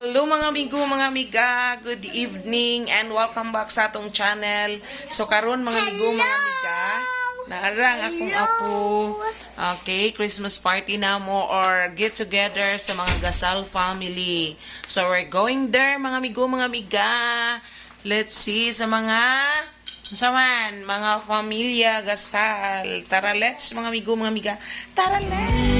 Hello mga amigo, mga amiga, good evening and welcome back sa atong channel. So karon mga amigo, mga amiga, naarang akong apo. Okay, Christmas party na mo or get together sa mga Gasal family. So we're going there mga amigo, mga amiga. Let's see sa mga Saman, mga pamilya Gasal. Tara let's mga amigo, mga amiga. Tara let's!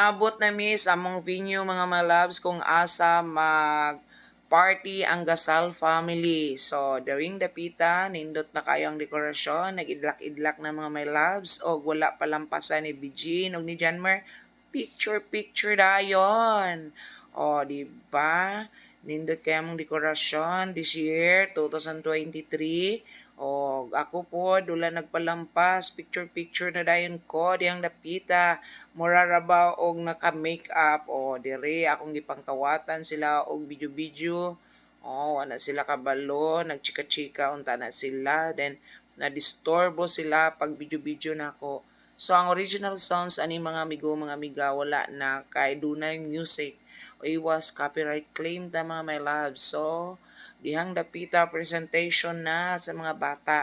Naabot na mi sa among venue mga loves kung asa mag party ang Gasal family. So, during the pita, nindot na kayo ang dekorasyon, nag-idlak-idlak na mga my loves, o wala palampasan ni Bijin o ni Janmer, picture-picture dayon. O, di ba? Nindot kaya mong dekorasyon this year, 2023. O, ako po, dula nagpalampas, picture-picture na dayon ko, diyang dapita, murarabaw og naka-makeup, o, dire, akong gipangkawatan sila og video-video, o, wala sila kabalo, nagchika-chika, unta na sila, then, na-disturbo sila pag video-video na ako. So, ang original sounds ani mga amigo, mga amiga, wala na. Kay dunay music o iwas copyright claim ta mga my love. So, dihang dapita presentation na sa mga bata.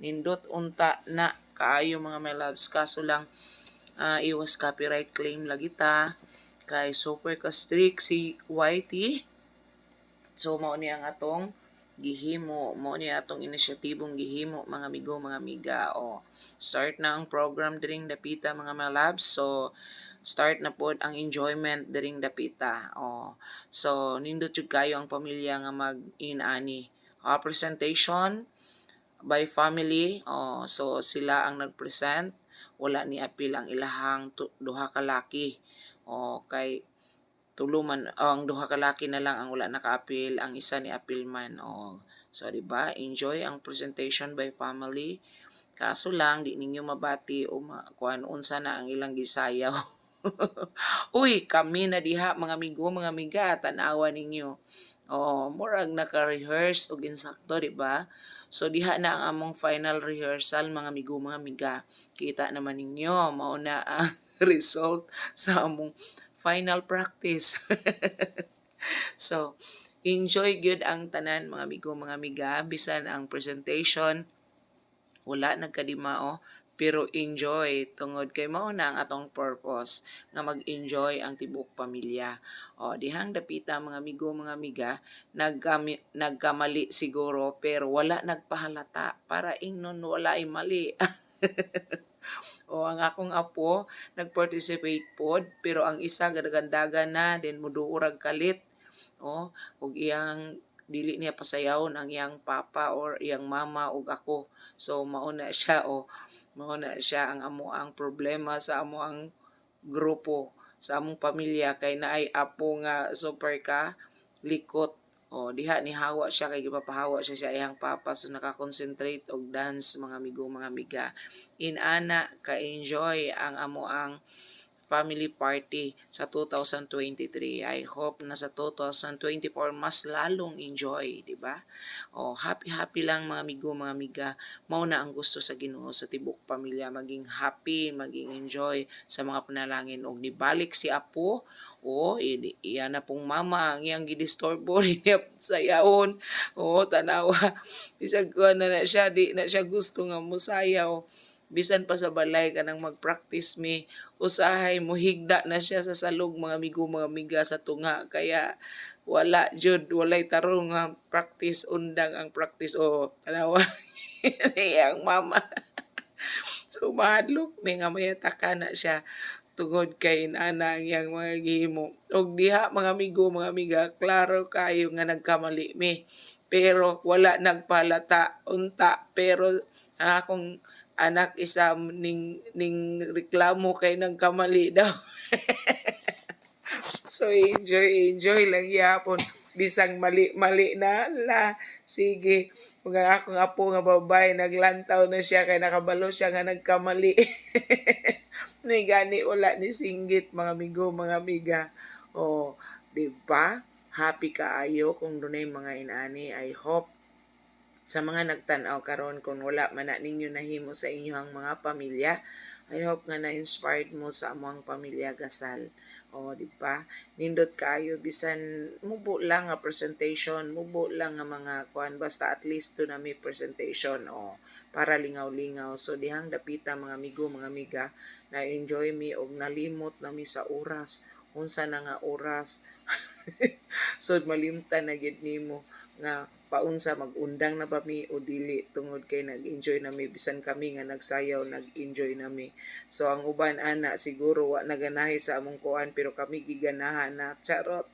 Nindot unta na kaayo mga my loves. Kaso lang, ah, iwas copyright claim lagi ta. Kay super ka strict si YT. So, mao ni ang atong gihimo mo ni atong inisyatibong gihimo mga amigo mga amiga o start na ang program diring dapita mga labs so start na pod ang enjoyment diring dapita. O so nindot jud kayo ang pamilya nga mag inani uh, presentation by family. O so sila ang nagpresent. Wala ni apil ang ilahang duha ka laki. O kay tulo man oh, ang duha ka laki na lang ang wala naka-appeal ang isa ni appeal man. Oh so di ba? Enjoy ang presentation by family. Kaso lang di ninyo mabati o ma, kuan unsa na ang ilang gisayaw uy kami na diha mga amigo mga amiga tanawa ninyo Oh, murag naka-rehearse og insakto, di ba? So diha na ang among final rehearsal mga amigo mga amiga. Kita naman ninyo mao na ang result sa among final practice. so, enjoy good ang tanan mga amigo mga amiga bisan ang presentation wala nagkadimao pero enjoy tungod kay mao na ang atong purpose nga mag-enjoy ang tibok pamilya. O dihang dapita mga amigo mga amiga nagkami, nagkamali siguro pero wala nagpahalata para ingnon wala ay mali. o ang akong apo nag-participate pod pero ang isa gadagandagan na then muduurag kalit o ug iyang dili niya pasayawon ang iyang papa or iyang mama ug ako. So mao na siya o mao na siya ang amo ang problema sa amo ang grupo sa among pamilya. Kay naay apo nga super ka likot o diha ni hawa siya kay gipapahawa siya sa iyang papa. So naka-concentrate og dance mga amigo mga amiga. Inana ka-enjoy ang amo ang family party sa 2023. I hope na sa 2024 mas lalong enjoy, di ba? O happy happy lang mga amigo, mga amiga. Mao na ang gusto sa Ginoo sa tibok pamilya maging happy, maging enjoy sa mga panalangin og nibalik si Apo o i- iya na pong mama ang iyang gidisturbo niya sayawon o tanawa bisag na na siya di na siya gusto nga musayaw bisan pa sa balay ka nang mag-practice mi usahay mo higda na siya sa salog mga amigo mga amiga sa tunga. Kaya wala jud walay tarong nga practice undang ang practice. O tanawa ang mama. So mahadlok may nga mayataka na siya. Tungod kay ana ang iyang mga gihimo. Og diha mga amigo, mga amiga, klaro kayo nga nagkamali mi. Pero wala nagpalata unta. Pero akong anak isa ning ning reklamo kay nagkamali daw. so enjoy enjoy lang yapon. Bisang mali mali na la. Sige mga akong apo nga babae naglantaw na siya kay nakabalo siya nga nagkamali. Ni gani wala ni singgit mga amigo mga amiga. O di ba? Happy kaayo kung dunay mga inani I hope sa mga nagtanaw karon kung wala man na ninyo nahimo sa inyong mga pamilya I hope nga na-inspired mo sa among pamilya gasal. O, di ba? Nindot kayo bisan mubo lang nga presentation, mubo lang nga mga kuan basta at least do na may presentation o para lingaw-lingaw. So dihang dapita mga amigo, mga amiga, na enjoy mi og nalimot na mi sa oras. Unsa na nga oras. so malimtan na gid nimo nga paunsa magundang na ba mi o dili tungod kay nag-enjoy na mi. Bisan kami nga nagsayaw nag-enjoy na mi. So ang uban ana siguro wa naganahi sa among kuan pero kami giganahan na charot.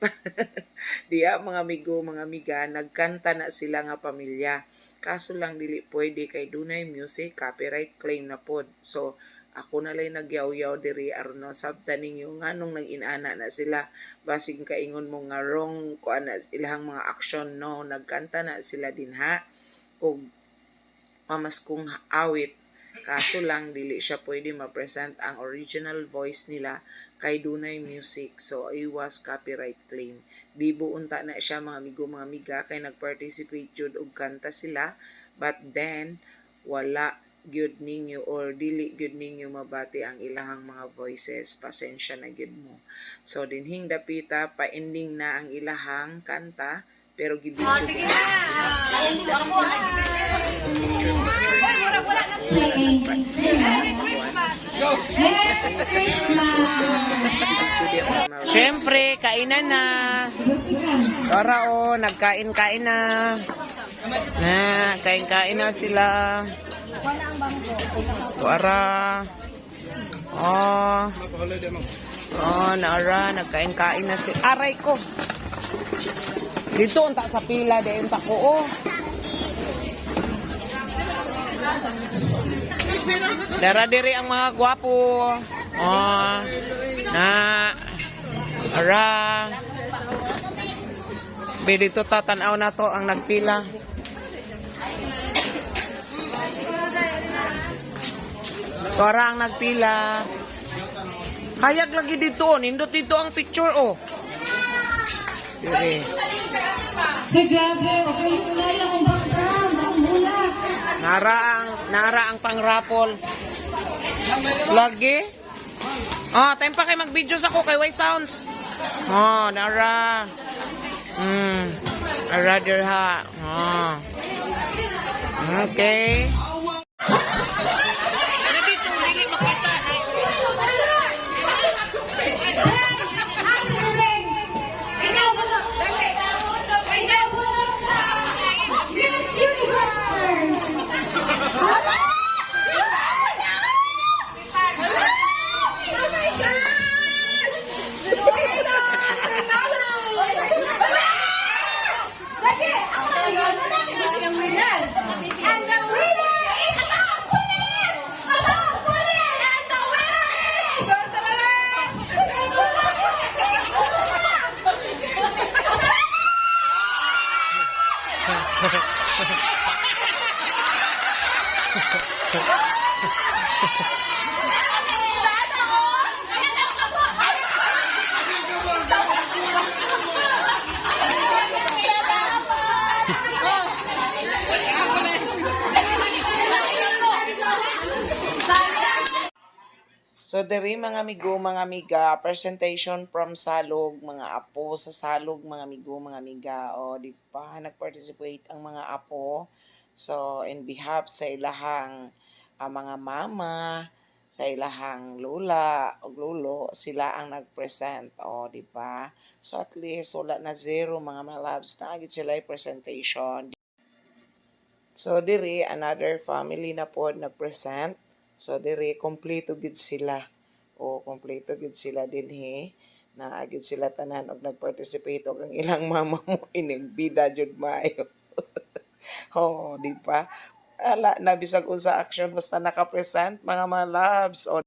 Diya mga amigo mga amiga nagkanta na sila nga pamilya. Kaso lang dili pwede kay dunay music copyright claim na pod. So ako na lang nagyaw-yaw diri aron sabta ninyo nganong nang inana na sila basig kaingon mo nga wrong kuan na ilahang mga action no? Nagkanta na sila din ha? Og pamaskong awit. Kaso lang dili siya pwede ma-present ang original voice nila kay dunay music. So iwas copyright claim. Bibo unta na siya mga amigo mga amiga kay nag-participate jud og kanta sila. But then wala gyud ninyo or dili gyud ninyo mabati ang ilahang mga voices. Pasensya na gyud mo. So dinhing dapita pa ending na ang ilahang kanta pero gibidyo Siyempre, kainan na. Tara o, nagkain-kain na. Na, kain-kain na sila. Tara. Oh. Oh, naara, nagkain-kain na si Aray ko. Dito, unta sa pila, de unta ko, oh. Dara diri ang mga gwapo. Oh. Na. Ara. Be dito tatanaw na to ang nagpila. Tora ang nagpila. Hayag lagi dito, oh. nindot dito ang picture, oh. Hey, grabe. Okay, kulay akong background. Ang mula. Nara ang, nara ang pangrapol. Lagi? Oh, time pa kayo mag-video sa ko kay Way Sounds. Oh, nara. I rather ha. Oh. Okay. Ha ha ha. So, diri mga amigo, mga amiga, presentation from Salog, mga apo sa Salog, mga amigo, mga amiga. O, di ba, nag-participate ang mga apo. So, in behalf sa ilahang ah, mga mama, sa ilahang lola o lolo, sila ang nag-present. O, di ba? So, at least, wala na zero mga mga labs na agad sila presentation. So, diri, another family na po nag-present. So, diri, kompleto gid sila. o kompleto gid sila dinhi na agid sila tanan og nag-participate og ang ilang mama mo inigbida jud maayo. oh, di ba? Ala, nabisag unsa action basta naka-present mga mga loves. O,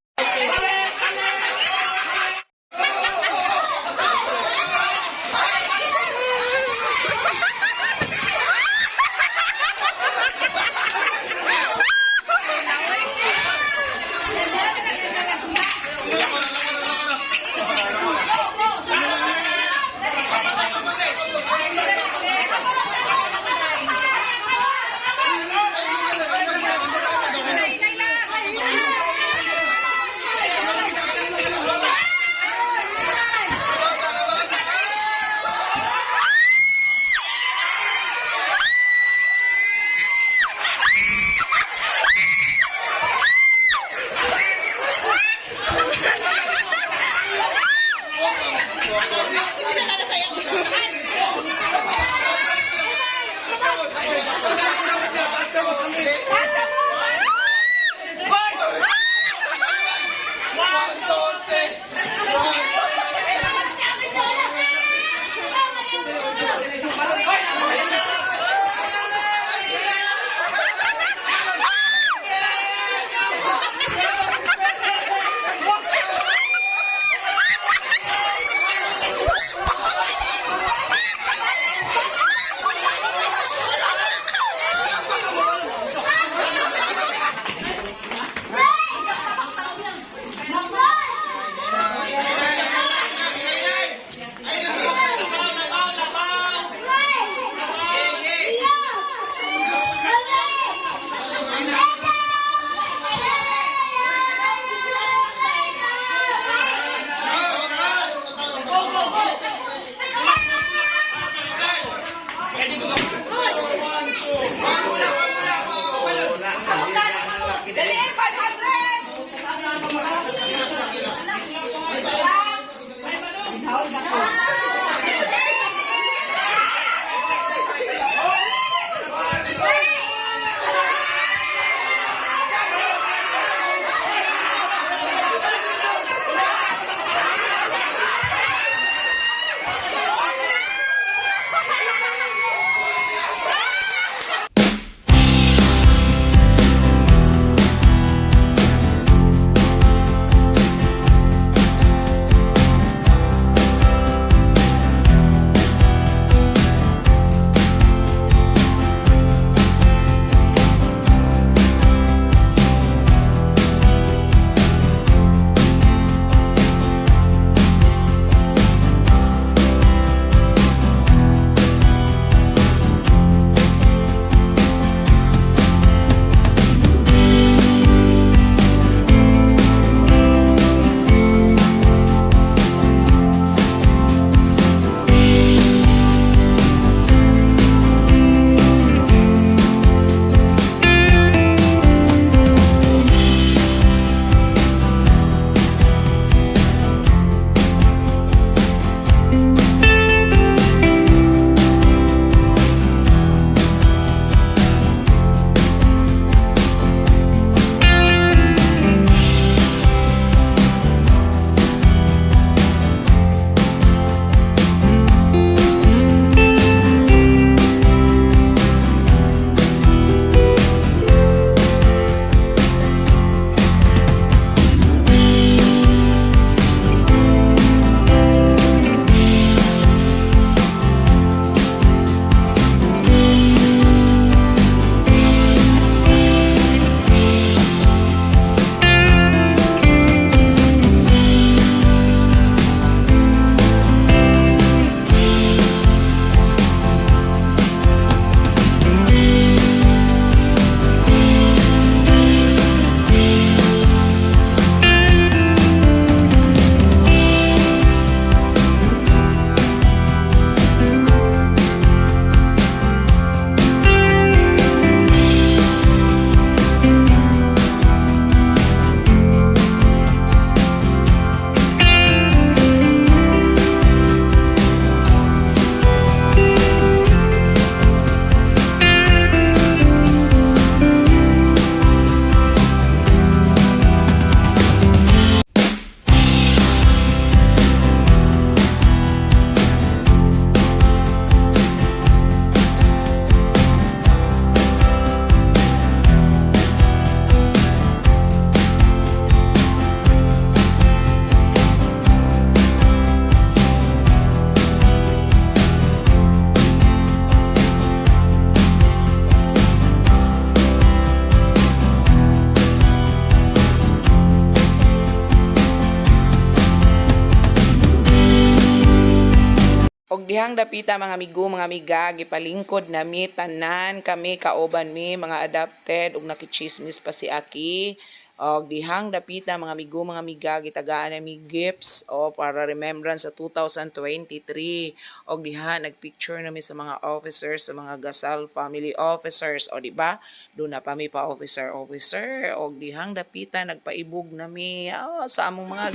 dihang dapita mga amigo, mga amiga, gipalingkod nami tanan kami kauban mi mga adopted ug nakichismis pa si Aki. Og dihang dapita mga amigo, mga amiga, gitagaan nami gifts o para remembrance sa 2023. Og diha nagpicture nami sa mga officers, sa mga Gasal family officers o di ba? Doon na pa mi pa officer officer og dihang dapita nagpaibog nami ah, sa among mga